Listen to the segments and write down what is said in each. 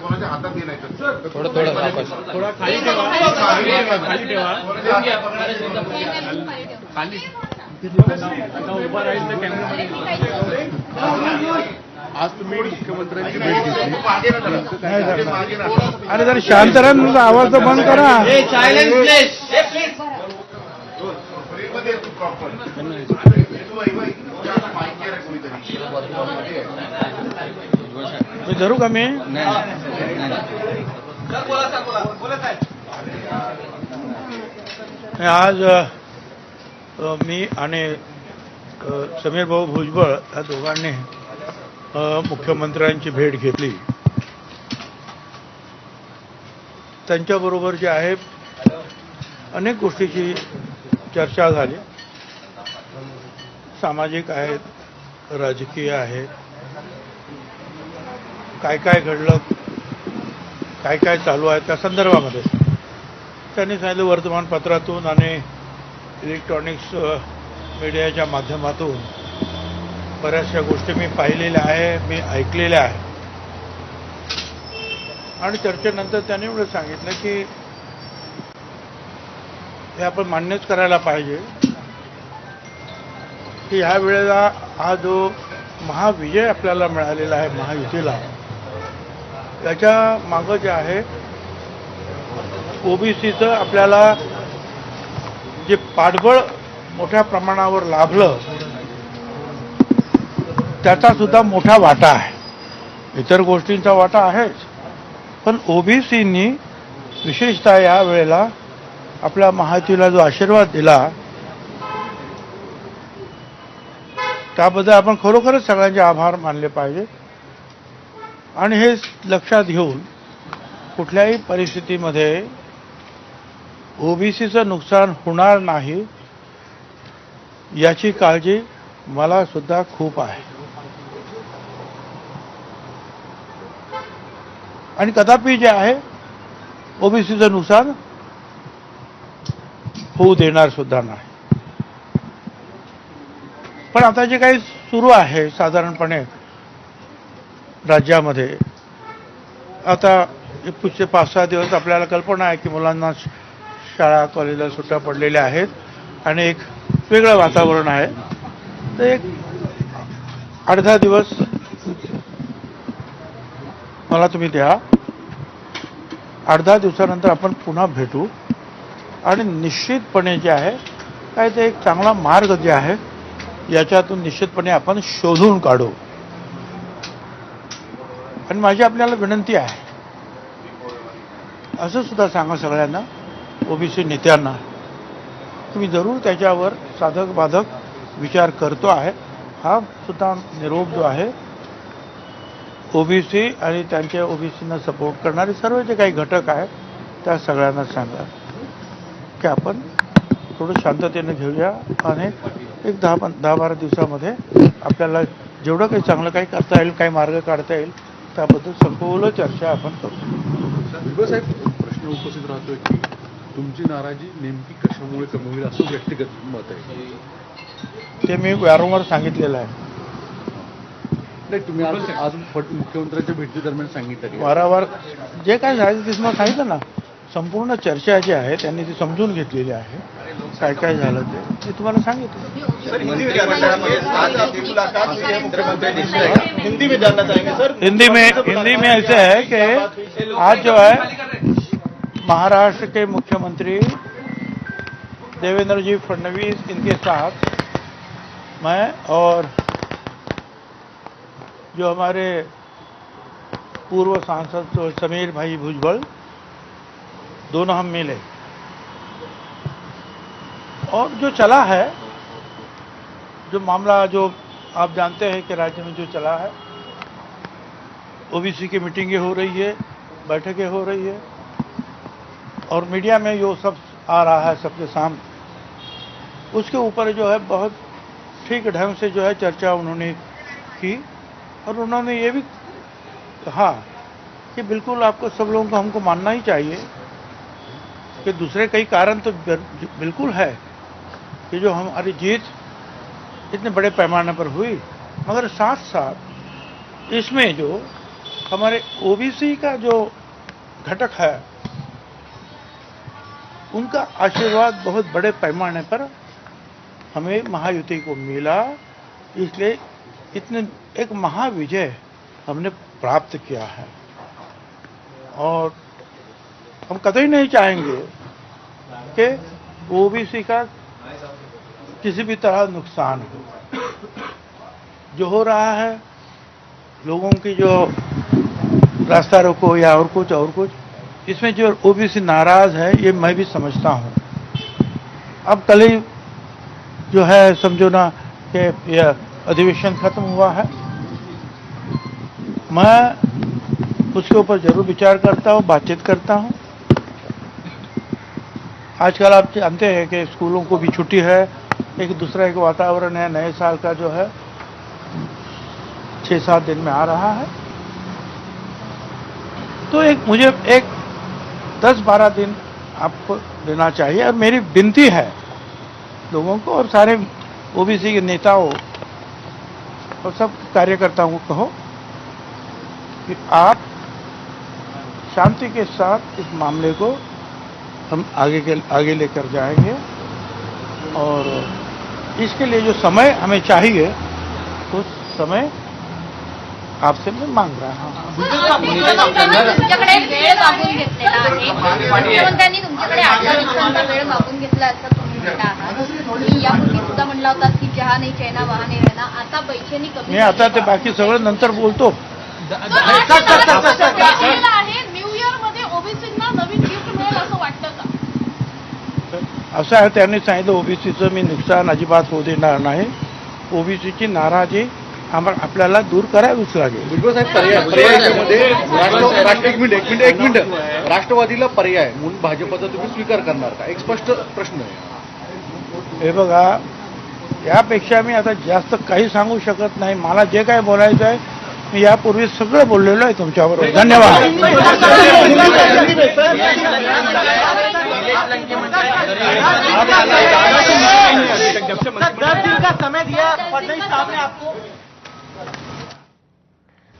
कोणाच्या हातात नाही तर थोडं थोडं थोडा खाली ठेवा. खाली ठेवा खाली उभा राहील तर आज तुम्ही मुख्यमंत्र्यांची भेट घेतली. अरे जरा शांत राहा तुमचा आवाज बंद करा. मी धरू का मी? नाही, आज मी आणि समीर भाऊ भुजबळ या दोघांनी मुख्यमंत्र्यांची भेट घेतली. त्यांच्याबरोबर जे आहे अनेक गोष्टीची चर्चा झाली. सामाजिक आहेत राजकीय आहेत. काय काय घडलं काय काय चालू आहे त्या संदर्भामध्ये. त्यांनी सांगितलं वर्तमानपत्रातून आणि इलेक्ट्रॉनिक्स मीडियाच्या माध्यमातून बऱ्याचशा गोष्टी मी पाहिलेल्या आहे मी ऐकलेल्या आहे आणि चर्चेनंतर त्यांनी एवढं सांगितलं की हे आपण मान्यच करायला पाहिजे की ह्या वेळेला हा जो महाविजय आपल्याला मिळालेला आहे महायुतीला त्याच्या मागं जे आहे ओबीसीचं आपल्याला जे पाठबळ मोठ्या प्रमाणावर लाभलं त्याचा सुद्धा मोठा वाटा आहे. इतर गोष्टींचा वाटा आहेच. पण ओबीसींनी विशेषतः या वेळेला आपल्या महायुतीला जो आशीर्वाद दिला त्याबद्दल आपण खरोखरच सगळ्यांचे आभार मानले पाहिजे. आणि हे लक्षात घेऊन कुठल्याही परिस्थितीमध्ये ओबीसीचं नुकसान होणार नाही याची काळजी मला सुद्धा खूप आहे. आणि कदापि जे आहे ओबीसीचं नुकसान होऊ देणार सुद्धा नाही. पण आता जे काही सुरू आहे साधारणपणे राज्यामध्ये आता पुढचे पाच सहा दिवस आपल्याला कल्पना आहे की मुलांना शाळा कॉलेजला सुट्ट्या पडलेल्या आहेत आणि एक वेगळं वातावरण आहे. तर एक अर्धा दिवस मला तुम्ही द्या. आठ दहा दिवसानंतर आपण पुन्हा भेटू. आणि निश्चितपणे जे आहे काय ते एक चांगला मार्ग जे आहे याच्यातून निश्चितपणे आपण शोधून काढू. आणि माझी आपल्याला विनंती आहे असं सुद्धा सांगा सगळ्यांना ओबीसी नेत्यांना. तुम्ही मी जरूर त्याच्यावर साधक बाधक विचार करतो आहे. हा सुद्धा निरोप जो आहे ओबीसी आणि त्यांच्या ओबीसीना सपोर्ट करणारे सर्व जे काही घटक आहेत त्या सगळ्यांना सांगा. की आपण थोडं शांततेने घेऊया आणि एक दहा दहा बारा दिवसामध्ये आपल्याला जेवढं काही चांगलं काही करता येईल काही मार्ग काढता येईल त्याबद्दल सखोल चर्चा आपण करू. साहेब प्रश्न उपस्थित राहतोय की तुमची नाराजी नेमकी कशामुळे कमी होईल असं व्यक्तिगत मत आहे? ते मी वारंवार सांगितलेलं आहे. नाही तुम्ही आज आज फट- मुख्यमंत्र्यांच्या भेटी दरम्यान सांगितलं की वारंवार जे काय झालं ते तुम्हाला सांगितलं ना. संपूर्ण चर्चा जी आहे त्यांनी ती समजून घेतलेली आहे. काय काय झालं ते ते तुम्हाला सांगितलं. हिंदी में जानना चाहेंगे सर? हिंदी में हिंदी में ऐसे है कि आज जो है महाराष्ट्र के मुख्यमंत्री देवेंद्र जी फडणवीस इनके साथ मैं और जो हमारे पूर्व सांसद जो समीर भाई भुजबल, दोनों हम मिले। और जो चला है, जो मामला जो आप जानते हैं कि राज्य में जो चला है, ओबीसी की मीटिंगें हो रही है, बैठकें हो रही है, और मीडिया में जो सब आ रहा है सबके सामने, उसके ऊपर जो है बहुत ठीक ढंग से जो है चर्चा उन्होंने की। और उन्होंने ये भी कहा कि बिल्कुल आपको सब लोगों को हमको मानना ही चाहिए कि दूसरे कई कारण तो बिल्कुल है कि जो हमारी जीत इतने बड़े पैमाने पर हुई, मगर साथ साथ इसमें जो हमारे ओबीसी का जो घटक है, उनका आशीर्वाद बहुत बड़े पैमाने पर हमें महायुति को मिला, इसलिए इतने, एक महाविजय हमने प्राप्त किया है। और हम कतई नहीं चाहेंगे कि ओबीसी का किसी भी तरह नुकसान हो। जो हो रहा है, लोगों की जो रास्ता रोको या और कुछ और कुछ, इसमें जो ओबीसी नाराज़ है, ये मैं भी समझता हूँ। अब कल ही जो है, समझो ना कि अधिवेशन खत्म हुआ है। मैं उसके ऊपर ज़रूर विचार करता हूँ, बातचीत करता हूँ। आजकल आप जानते हैं कि स्कूलों को भी छुट्टी है। एक दूसरा एक वातावरण है, नए साल का जो है छः सात दिन में आ रहा है। तो एक मुझे एक दस बारह दिन आपको देना चाहिए और मेरी विनती है लोगों को और सारे ओबीसी के नेताओं और सब कार्यकर्ताओं को कहो कि आप शांति के साथ इस मामले को हम आगे के, आगे लेकर जाएँगे और इसके लिए जो समय हमें चाहिए, उस समय आपसे मैं मांग रहा हूँ। तुम्ही यापूर्वी सुद्धा म्हणला होता की जहा नाही चैना वहा नाही रहना आता पैशांनी कमी मी आता ते बाकी सगळं नंतर बोलतो. आहे न्यू इयरमध्ये ओबीसींना नवीन गिफ्ट मिळेल असं वाटतं का? असं आहे त्यांनी सांगितलं ओबीसीचं मी नुकसान अजिबात होऊ देणार नाही. ओबीसीची नाराजी आम्हा- आपल्याला दूर करावीच लागेल. साहेब पर्याय पर्यायामध्ये राष्ट्र राष्ट्र एक मिनिट एक मिनिट एक मिनिट. राष्ट्रवादीला पर्याय म्हणून भाजपचा तुम्ही स्वीकार करणार का? एक स्पष्ट प्रश्न आहे. हे बघा यापेक्षा मी आता जास्त काही सांगू शकत नाही. मला जे काय बोलायचं आहे मी यापूर्वी सगळं बोललेलो आहे तुमच्याबरोबर. धन्यवाद.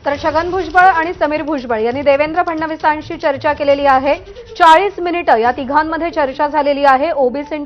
तर छगन भुजबळ आणि समीर भुजबळ यांनी देवेंद्र फडणवीसांशी चर्चा केलेली आहे. चाळीस मिनिटं या तिघांमध्ये चर्चा झालेली आहे. ओबीसी